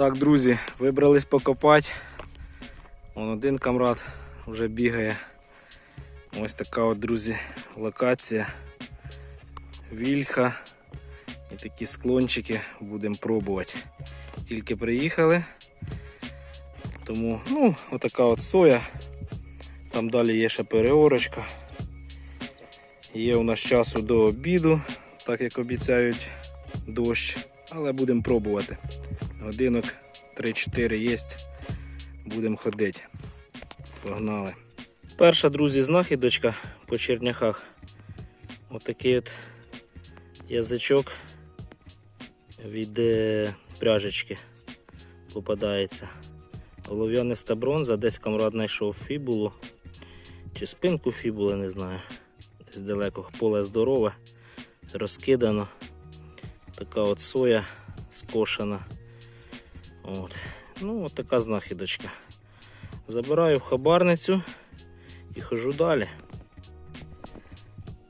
Так, друзі, вибрались покопати. Вон один камрад вже бігає. Ось така от, друзі, локація. Вільха. І такі склончики будемо пробувати. Тільки приїхали. Тому, ну, отака от соя. Там далі є ще переорочка. Є у нас часу до обіду, так як обіцяють дощ, але будемо пробувати. Годинок 3-4 є, будемо ходити. Погнали. Перша, друзі, знахідочка по черняхах. Отакий от язичок від е, пряжечки попадається. Олов'яниста бронза, десь камрад знайшов фібулу чи спинку фібули, не знаю. Десь далеко поле здорове, розкидано. Така от соя скошена. От. Ну, от така знахідочка. Забираю в хабарницю і хожу далі.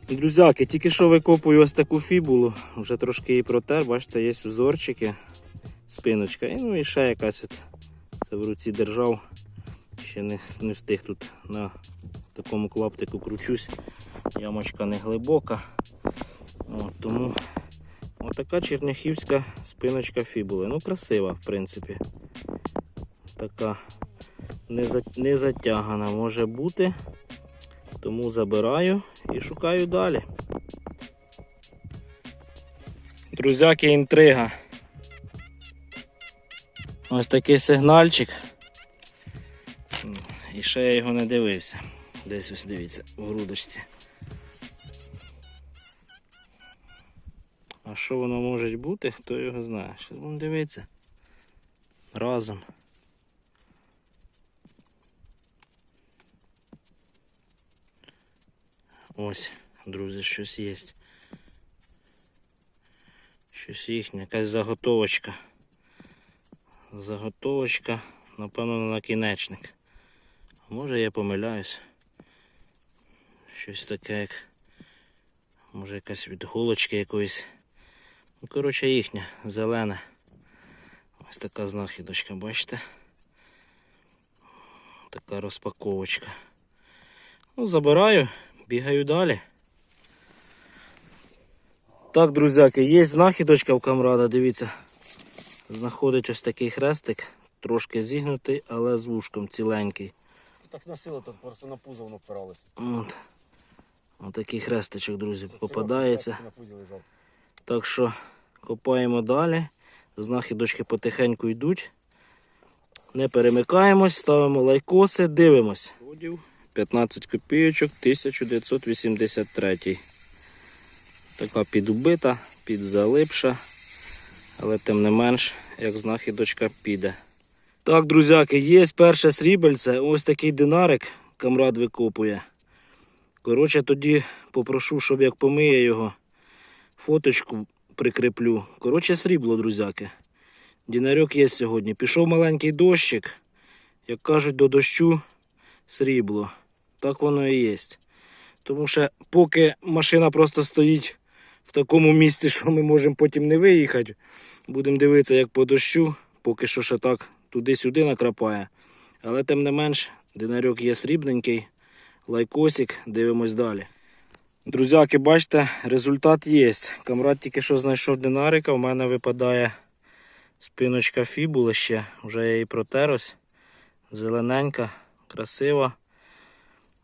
Друзяки, тільки що викопую ось таку фібулу, вже трошки її протер, бачите, є узорчики, спиночка. І, ну і ще якась от це в руці держав. Ще не, не встиг тут на такому клаптику кручусь. Ямочка не глибока. От, тому отака черняхівська спиночка фібули. Ну, красива, в принципі. Така не затягана може бути. Тому забираю і шукаю далі. Друзяки, інтрига. Ось такий сигнальчик. І ще я його не дивився. Десь ось дивіться, в грудочці. А що воно може бути, хто його знає. Щас будемо дивитися. Разом. Ось, друзі, щось є. Щось їхнє, якась заготовочка. Заготовочка, напевно, на накінечник. Може я помиляюсь. Щось таке, як може якась від голочки якоїсь. Ну, коротше, їхня, зелена. Ось така знахідочка, бачите? Така розпаковочка. Ну, забираю, бігаю далі. Так, друзяки, є знахідочка в камрада, дивіться. Знаходить ось такий хрестик, трошки зігнутий, але з вушком ціленький. Так носило, тут просто на пузо воно впиралося. От. Отакий хрестичок, друзі, попадається. Так що копаємо далі. Знахідочки потихеньку йдуть. Не перемикаємось, ставимо лайкоси, дивимось. 15 копійочок 1983. Така підубита, підзалипша, але тим не менш, як знахідочка піде. Так, друзяки, є перше срібельце. Ось такий динарик камрад викопує. Коротше, тоді попрошу, щоб як помиє його, фоточку прикріплю. Коротше, срібло, друзяки. Дінарьок є сьогодні. Пішов маленький дощик. Як кажуть, до дощу срібло. Так воно і є. Тому що поки машина просто стоїть в такому місці, що ми можемо потім не виїхати, будемо дивитися, як по дощу, поки що ще так туди-сюди накрапає. Але тим не менш, динарьок є срібненький, лайкосик, дивимось далі. Друзяки, бачите, результат є. Камрад тільки що знайшов динарика, в мене випадає спиночка фібули ще, вже я її протер ось. Зелененька, красива.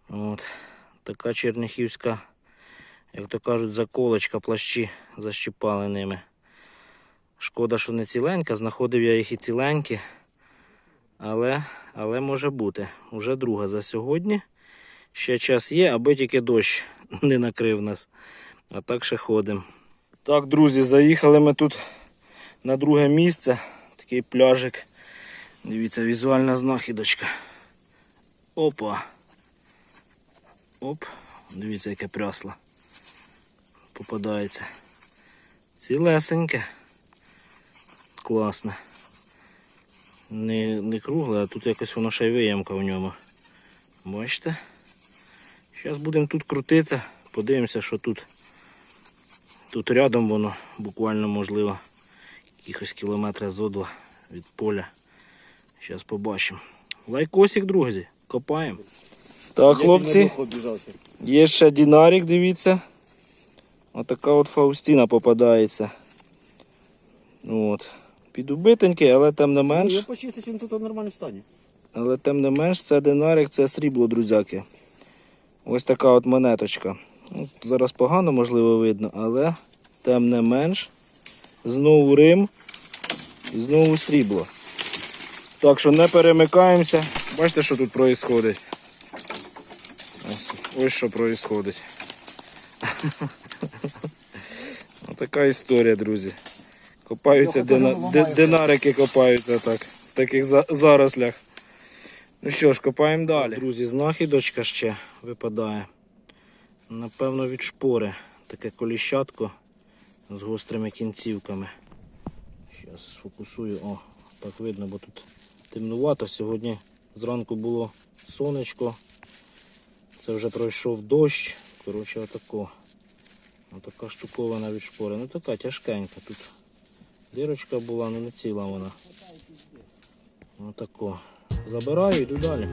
От. Така черніхівська, як то кажуть, заколочка, плащі защіпали ними. Шкода, що не ціленька, знаходив я їх і ціленькі. Але, але може бути. Уже друга за сьогодні. Ще час є, аби тільки дощ не накрив нас. А так ще ходимо. Так, друзі, заїхали ми тут на друге місце. Такий пляжик. Дивіться, візуальна знахідочка. Опа. Оп, дивіться, яке прясло. Попадається. Цілесеньке. Класне. Не, не кругле, а тут якось воно ще й виямка в ньому. Бачите? Зараз будемо тут крутити, подивимося, що тут. Тут рядом воно, буквально можливо, якихось кілометра зо два від поля. Зараз побачимо. Лайкосик, друзі, копаємо. Так, хлопці, є ще динарик, дивіться. Отака от Фаустіна попадається. От. Підубитенький, але тим не менш. Я почистив, він тут в нормальному стані. Але тим не менш, це динарик, це срібло, друзяки. Ось така от монеточка. Ну, зараз погано, можливо, видно, але тим не менш. Знову Рим і знову срібло. Так що не перемикаємося. Бачите, що тут відбувається? Ось, ось що відбувається. Така історія, друзі. Копаються дина... динарики копаються так, в таких за- зарослях. Ну що ж, копаємо далі. Друзі, знахідочка ще випадає. Напевно, від шпори. Таке коліщатко з гострими кінцівками. Зараз сфокусую. О, так видно, бо тут темнувато. Сьогодні зранку було сонечко. Це вже пройшов дощ. Коротше, отако. Отака штуковина від шпори. Ну така тяжкенька тут. Дирочка була, ну не ціла вона. Отако. Забираю, йду далі.